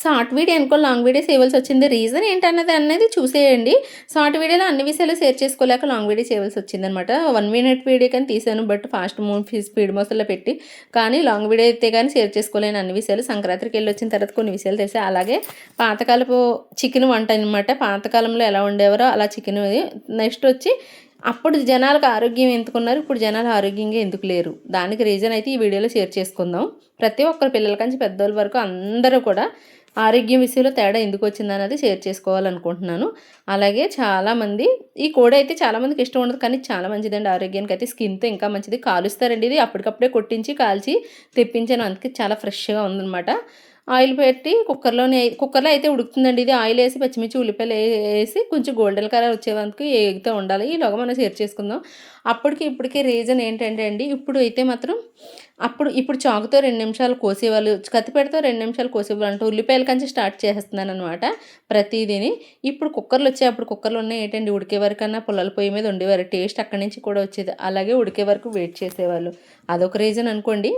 Short video అనుకో long video చేయవలసి వచ్చింది. రీజన్ ఏంటన్నది అనేది చూసేయండి. షార్ట్ వీడియోలో అన్ని విషయాలు షేర్ చేసుకోలేక లాంగ్ వీడియో చేయవలసి వచ్చింది అనమాట వన్ మినిట్ వీడియో కానీ తీసాను బట్ ఫాస్ట్ మూవీ స్పీడ్ మోసల్లో పెట్టి. కానీ లాంగ్ వీడియో అయితే కానీ షేర్ చేసుకోలేని అన్ని విషయాలు. సంక్రాంతికి వెళ్ళి వచ్చిన తర్వాత కొన్ని విషయాలు తెలిసి. అలాగే పాతకాలపు చికెన్ వంట అనమాట పాతకాలంలో ఎలా ఉండేవారో అలా చికెన్ నెక్స్ట్ వచ్చి అప్పుడు జనాలకు ఆరోగ్యం ఎందుకున్నారు? ఇప్పుడు జనాలు ఆరోగ్యంగా ఎందుకు లేరు? దానికి రీజన్ అయితే ఈ వీడియోలో షేర్ చేసుకుందాం. ప్రతి ఒక్కరు పిల్లల కంచి పెద్దోళ్ళ వరకు అందరూ కూడా ఆరోగ్యం విషయంలో తేడా ఎందుకు వచ్చిందన్నది షేర్ చేసుకోవాలనుకుంటున్నాను. అలాగే చాలామంది ఈ కోడి అయితే చాలామందికి ఇష్టం ఉండదు కానీ చాలా మంచిదండి ఆరోగ్యానికి అయితే స్కిన్తో ఇంకా మంచిది. కాలుస్తారండి ఇది. అప్పటికప్పుడే కొట్టించి కాల్చి తెప్పించాను. అందుకే చాలా ఫ్రెష్గా ఉందన్నమాట. ఆయిల్ పెట్టి కుక్కర్లోనే కుక్కర్లో అయితే ఉడుకుతుందండి ఇది. ఆయిల్ వేసి పచ్చిమిర్చి ఉల్లిపాయలు వేసి కొంచెం గోల్డెన్ కలర్ వచ్చేందుకు ఏగుతూ ఉండాలి. ఈలోగా మనం షేర్ చేసుకుందాం. అప్పటికి ఇప్పటికే రీజన్ ఏంటంటే అండి ఇప్పుడు అయితే మాత్రం అప్పుడు ఇప్పుడు చాకుతో రెండు నిమిషాలు కోసేవాళ్ళు కత్తిపెడతో రెండు నిమిషాలు కోసేవాళ్ళు అంటే ఉల్లిపాయల కంచి స్టార్ట్ చేస్తున్నాను అనమాట ప్రతిదీని. ఇప్పుడు కుక్కర్లు వచ్చాయి అప్పుడు కుక్కర్లు ఉన్నాయి ఏంటండి? ఉడికే వరకన్నా పొలాల పొయ్యి మీద ఉండేవారు టేస్ట్ అక్కడి నుంచి కూడా వచ్చేది. అలాగే ఉడికే వరకు వెయిట్ చేసేవాళ్ళు. అదొక రీజన్ అనుకోండి.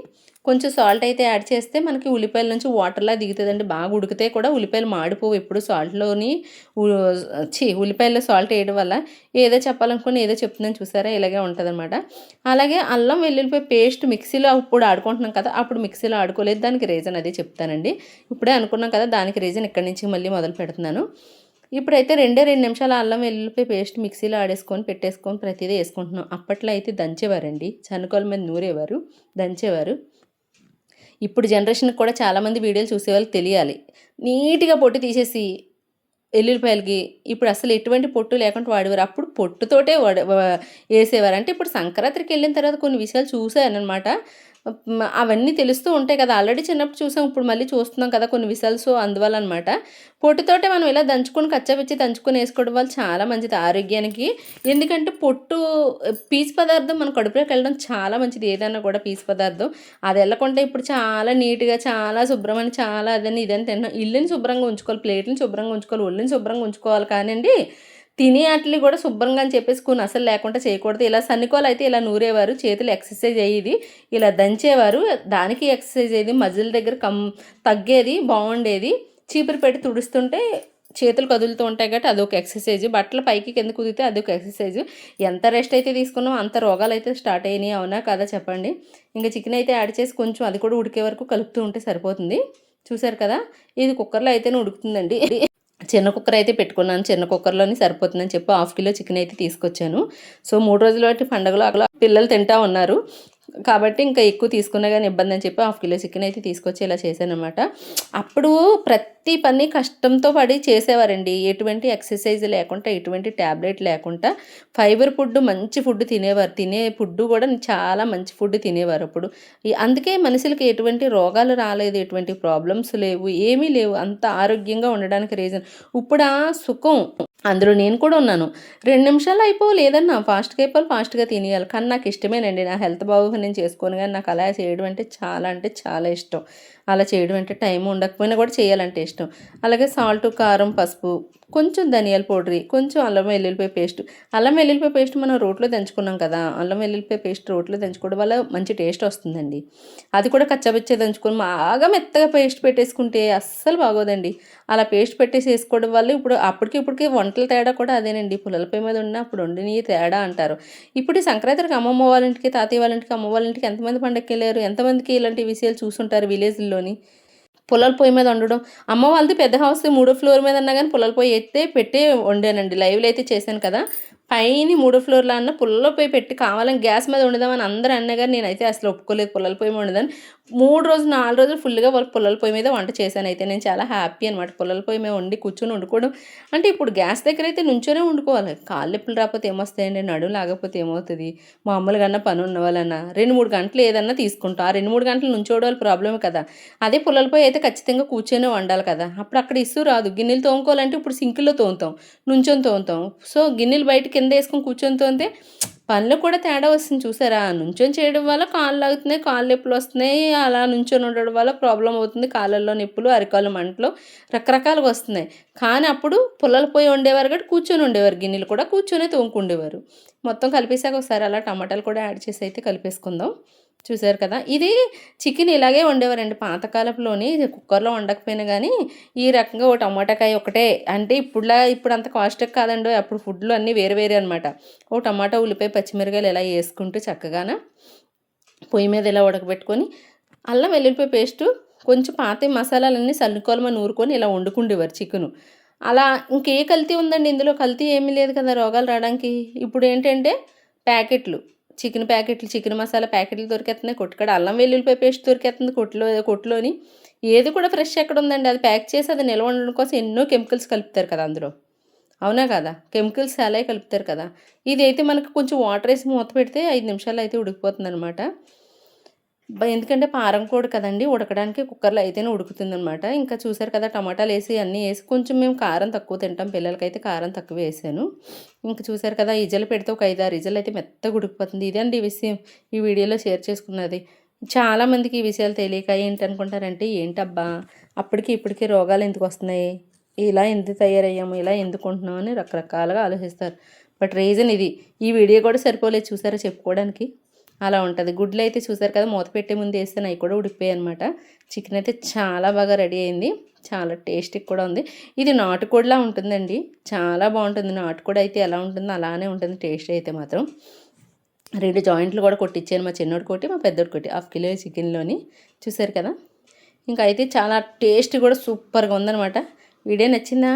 కొంచెం సాల్ట్ అయితే యాడ్ చేస్తే మనకి ఉల్లిపాయల నుంచి వాటర్లా దిగుతుందండి. బాగా ఉడికితే కూడా ఉల్లిపాయలు మాడిపోవు. ఎప్పుడు సాల్ట్లోని చి ఉల్లిపాయల్లో సాల్ట్ వేయడం వల్ల ఏదో చెప్పాలనుకుని ఏదో చెప్తుందని చూసారా? ఇలాగే ఉంటుందన్నమాట. అలాగే అల్లం వెల్లుల్లిపాయ పేస్ట్ మిక్సీలో అప్పుడు ఆడుకుంటున్నాం కదా అప్పుడు మిక్సీలో ఆడుకోలేదు. దానికి రీజన్ అదే చెప్తానండి. ఇప్పుడే అనుకున్నాం కదా దానికి రీజన్ ఇక్కడి నుంచి మళ్ళీ మొదలు పెడుతున్నాను. ఇప్పుడైతే రెండే రెండు నిమిషాలు అల్లం వెల్లుల్లిపాయ పేస్ట్ మిక్సీలో ఆడేసుకొని పెట్టేసుకొని ప్రతిదీ వేసుకుంటున్నాం. అప్పట్లో అయితే దంచేవారండి. చనుకోల మీద నూరేవారు దంచేవారు. ఇప్పుడు జనరేషన్కి కూడా చాలామంది వీడియోలు చూసేవాళ్ళు తెలియాలి. నీట్గా పొట్టు తీసేసి ఎల్లుల్లిపాయలకి ఇప్పుడు అసలు ఎటువంటి పొట్టు లేకుండా వాడేవారు. అప్పుడు పొట్టుతోటే వాడే వేసేవారు. అంటే ఇప్పుడు సంక్రాంతికి వెళ్ళిన తర్వాత కొన్ని విషయాలు చూసాను అనమాట అవన్నీ తెలుస్తూ ఉంటాయి కదా. ఆల్రెడీ చిన్నప్పుడు చూసాం ఇప్పుడు మళ్ళీ చూస్తున్నాం కదా కొన్ని విసల్స్ సో అందువల్ల అనమాట పొట్టుతోటే మనం ఇలా దంచుకొని కచ్చపిచ్చి దంచుకొని వేసుకోవడం వల్ల చాలా మంచిది ఆరోగ్యానికి. ఎందుకంటే పొట్టు పీచు పదార్థం మన కడుపులోకి వెళ్ళడం చాలా మంచిది. ఏదైనా కూడా పీచు పదార్థం. అది వెళ్ళకుండా ఇప్పుడు చాలా నీట్గా చాలా శుభ్రమని చాలా అదని ఇదని తిన్నాం ఇల్లుని శుభ్రంగా ఉంచుకోవాలి ప్లేట్ని శుభ్రంగా ఉంచుకోవాలి ఒళ్ళుని శుభ్రంగా ఉంచుకోవాలి కానివ్వండి తిని అట్లని కూడా శుభ్రంగా అని చెప్పేసుకుని అసలు లేకుండా చేయకూడదు. ఇలా సన్నికోలు అయితే ఇలా నూరేవారు చేతులు ఎక్సర్సైజ్ అయ్యేది ఇలా దంచేవారు దానికి ఎక్సర్సైజ్ అయ్యేది మజిల్ దగ్గర కమ్ తగ్గేది బాగుండేది. చీపురు పెట్టి తుడుస్తుంటే చేతులు కదులుతూ ఉంటాయి కాబట్టి అదొక ఎక్సర్సైజ్ బట్టలు పైకి కింద కుదిరితే అదొక ఎక్సర్సైజ్ ఎంత రెస్ట్ అయితే తీసుకున్నాం అంత రోగాలు అయితే స్టార్ట్ అయినాయి అవునా కదా చెప్పండి. ఇంకా చికెన్ అయితే యాడ్ చేసి కొంచెం అది కూడా ఉడికే వరకు కలుపుతూ ఉంటే సరిపోతుంది. చూసారు కదా? ఇది కుక్కర్లో అయితేనే ఉడుకుతుందండి. చిన్న కుక్కర్ అయితే పెట్టుకున్నాను. చిన్న కుక్కర్లోని సరిపోతుందని చెప్పి హాఫ్ కిలో చికెన్ అయితే తీసుకొచ్చాను. సో మూడు రోజుల వాటి పండుగలో అక్కడ పిల్లలు తింటా ఉన్నారు. కాబట్టి ఇంకా ఎక్కువ తీసుకున్నా కానీ ఇబ్బంది అని చెప్పి హాఫ్ కిలో చికెన్ అయితే తీసుకొచ్చి ఇలా చేశానమాట అప్పుడు ప్రతి పని కష్టంతో పడి చేసేవారండి. ఎటువంటి ఎక్సర్సైజ్ లేకుండా ఎటువంటి ట్యాబ్లెట్ లేకుండా ఫైబర్ ఫుడ్ మంచి ఫుడ్ తినేవారు. తినే ఫుడ్ కూడా చాలా మంచి ఫుడ్ తినేవారు అప్పుడు. అందుకే మనుషులకి ఎటువంటి రోగాలు రాలేదు ఎటువంటి ప్రాబ్లమ్స్ లేవు ఏమీ లేవు. అంత ఆరోగ్యంగా ఉండడానికి రీజన్. ఇప్పుడు ఆ సుఖం. అందులో నేను కూడా ఉన్నాను. రెండు నిమిషాలు అయిపో లేదన్నా ఫాస్ట్గా అయిపోవాలి ఫాస్ట్గా తినేయాలి. కానీ నాకు ఇష్టమేనండి. నా హెల్త్ బాగుని నేను చేసుకొని కానీ నాకు అలా చేయడం అంటే చాలా అంటే చాలా ఇష్టం. అలా చేయడం అంటే టైం ఉండకపోయినా కూడా చేయాలంటే ఇష్టం. అలాగే సాల్ట్ కారం పసుపు కొంచెం ధనియాల పౌడరీ కొంచెం అల్లం వెల్లుల్లిపాయ పేస్ట్. అల్లం వెల్లుల్లిపాయ పేస్ట్ మనం రోట్లో దంచుకున్నాం కదా అల్లం వెల్లుల్లిపాయ పేస్ట్ రోట్లో దంచుకోవడం వల్ల మంచి టేస్ట్ వస్తుందండి. అది కూడా కచ్చబిచ్చే దంచుకొని బాగా మెత్తగా పేస్ట్ పెట్టేసుకుంటే అస్సలు బాగోదండి. అలా పేస్ట్ పెట్టేసి వేసుకోవడం వల్ల ఇప్పుడు అప్పటికి ఇప్పటికి వంటల తేడా కూడా అదేనండి. పుల్లలపై మీద ఉన్న అప్పుడు వండిని తేడా అంటారు. ఇప్పుడు సంక్రాంతికి అమ్మమ్మ వాళ్ళ ఇంటికి తాతయ్య వాళ్ళ ఇంటికి అమ్మ వాళ్ళ ఇంటికి ఎంతమంది పండగకి వెళ్ళారు ఎంతమందికి ఇలాంటి విషయాలు చూసుంటారు విలేజ్లోని? పుల్లల పొయ్యి మీద వండడం. అమ్మ వాళ్ళది పెద్ద హౌస్ మూడో ఫ్లోర్ మీద అన్నా కానీ పుల్లల పొయ్యి అయితే పెట్టి వండానండి. లైవ్లో అయితే చేశాను కదా. పైన మూడో ఫ్లోర్లో అన్న పుల్లల పొయ్యి పెట్టి కావాలని గ్యాస్ మీద వండుదామని అందరూ అన్నగారు నేనైతే అసలు ఒప్పుకోలేదు పుల్లల పొయ్యి మీద మూడు రోజులు నాలుగు రోజులు ఫుల్గా వాళ్ళు పుల్లల పొయ్యి మీద వంట చేశాను అయితే. నేను చాలా హ్యాపీ అనమాట పుల్లల పొయ్యి మీద వండి కూర్చొని వండుకోవడం. అంటే ఇప్పుడు గ్యాస్ దగ్గర అయితే నుంచోనే వండుకోవాలి. కాళ్ళు ఎప్పుడు రాకపోతే ఏమొస్తాయండి? నడుము లాగకపోతే ఏమవుతుంది? మామూలుగా పని ఉన్న వాళ్ళన్నా రెండు మూడు గంటలు ఏదన్నా తీసుకుంటాం. ఆ రెండు మూడు గంటలు నుంచోవడం ప్రాబ్లమే కదా. అదే పుల్లల పొయ్యి అయితే ఖచ్చితంగా కూర్చొని వండాలి కదా. అప్పుడు అక్కడ ఇసు రాదు. గిన్నెలు తోముకోవాలంటే ఇప్పుడు సింకుల్లో తోముతాం. నుంచొని తోముతాం. సో గిన్నెలు బయటకి కింద వేసుకొని కూర్చొని పనులు కూడా తేడా వస్తుంది చూసారా? నుంచొని చేయడం వల్ల కాళ్ళు లాగుతున్నాయి కాళ్ళు నొప్పులు వస్తున్నాయి అలా నుంచొని ఉండడం వల్ల ప్రాబ్లం అవుతుంది. కాళ్ళల్లో నొప్పులు అరికాలు మంటలు రకరకాలుగా వస్తున్నాయి. కానీ అప్పుడు పుల్లలు పోయి ఉండేవారు కాబట్టి కూర్చొని ఉండేవారు. గిన్నెలు కూడా కూర్చొని తోముకుండేవారు. మొత్తం కలిపేసాక ఒకసారి అలా టమాటాలు కూడా యాడ్ చేసి అయితే కలిపేసుకుందాం. చూసారు కదా? ఇది చికెన్ ఇలాగే వండేవారండి. పాతకాలంలోని కుక్కర్లో వండకపోయినా కానీ ఈ రకంగా ఒక టమాటాకాయ ఒకటే. అంటే ఇప్పుడులా ఇప్పుడు అంత కాస్ట్ కాదండి. అప్పుడు ఫుడ్లు అన్నీ వేరే వేరే అనమాట ఓ టమాటా ఉల్లిపాయ పచ్చిమిరకాయలు ఇలా వేసుకుంటూ చక్కగాన పొయ్యి మీద ఇలా ఉడకబెట్టుకొని అల్లం వెల్లుల్లిపాయ పేస్టు కొంచెం పాత మసాలాలన్నీ సల్లుకోలమని నూరుకొని ఇలా వండుకుండేవారు చికెను. అలా ఇంకే కల్తీ ఉందండి ఇందులో. కల్తీ ఏమీ లేదు కదా రోగాలు రావడానికి. ఇప్పుడు ఏంటంటే ప్యాకెట్లు. చికెన్ ప్యాకెట్లు చికెన్ మసాలా ప్యాకెట్లు దొరికేస్తున్నాయి కొట్టుకడ అల్లం వెల్లుల్లిపాయ పేస్ట్ దొరికేస్తుంది కొట్టులో కొట్టులోని ఏది కూడా ఫ్రెష్ ఎక్కడ ఉందండి అది ప్యాక్ చేసి అది నిల్వ ఉండడం కోసం ఎన్నో కెమికల్స్ కలుపుతారు కదా అందులో. అవునా కదా? కెమికల్స్ అలాగే కలుపుతారు కదా. ఇదైతే మనకు కొంచెం వాటర్ వేసి మూత పెడితే ఐదు నిమిషాలు అయితే ఉడికిపోతుంది అనమాట ఎందుకంటే పారం కూడా కదండి ఉడకడానికి కుక్కర్లో అయితేనే ఉడుకుతుందనమాట ఇంకా చూసారు కదా టమాటాలు వేసి అన్నీ వేసి కొంచెం మేము కారం తక్కువ తింటాం. పిల్లలకైతే కారం తక్కువ వేసాను. ఇంకా చూసారు కదా ఇజలు పెడితే ఒక ఐదారు ఇజలు అయితే మెత్తగా ఉడికిపోతుంది. ఇదండి ఈ విషయం ఈ వీడియోలో షేర్ చేసుకున్నది. చాలామందికి ఈ విషయాలు తెలియక ఏంటి అనుకుంటారంటే ఏంటబ్బా అప్పటికి ఇప్పటికి రోగాలు ఎందుకు వస్తున్నాయి? ఇలా ఎందుకు తయారయ్యాము? ఇలా ఎందుకు ఉంటున్నాం? అని రకరకాలుగా ఆలోచిస్తారు. బట్ రీజన్ ఇది. ఈ వీడియో కూడా సరిపోలేదు చూసారా చెప్పుకోవడానికి? అలా ఉంటుంది. గుడ్లు అయితే చూసారు కదా మూత పెట్టే ముందు వేస్తే అవి కూడా ఉడిపోయాయి అనమాట చికెన్ అయితే చాలా బాగా రెడీ అయింది. చాలా టేస్టీ కూడా ఉంది. ఇది నాటుకోడిలా ఉంటుందండి. చాలా బాగుంటుంది. నాటుకోడి అయితే ఎలా ఉంటుందో అలానే ఉంటుంది. టేస్ట్ అయితే మాత్రం. రెండు జాయింట్లు కూడా కొట్టించాను మా చిన్నోడు కొట్టి మా పెద్దోడు కొట్టి హాఫ్ కిలో చికెన్లోని చూసారు కదా? ఇంకా అయితే చాలా టేస్ట్ కూడా సూపర్గా ఉందనమాట వీడియో నచ్చిందా?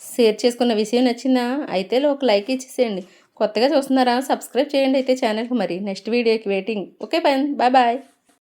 షేర్ చేసుకున్న విషయం నచ్చిందా? అయితే ఒక లైక్ ఇచ్చేసేయండి. కొత్తగా చూస్తున్నారా? సబ్స్క్రైబ్ చేయండి. అయితే ఛానల్కి మరి నెక్స్ట్ వీడియోకి waiting okay fine bye bye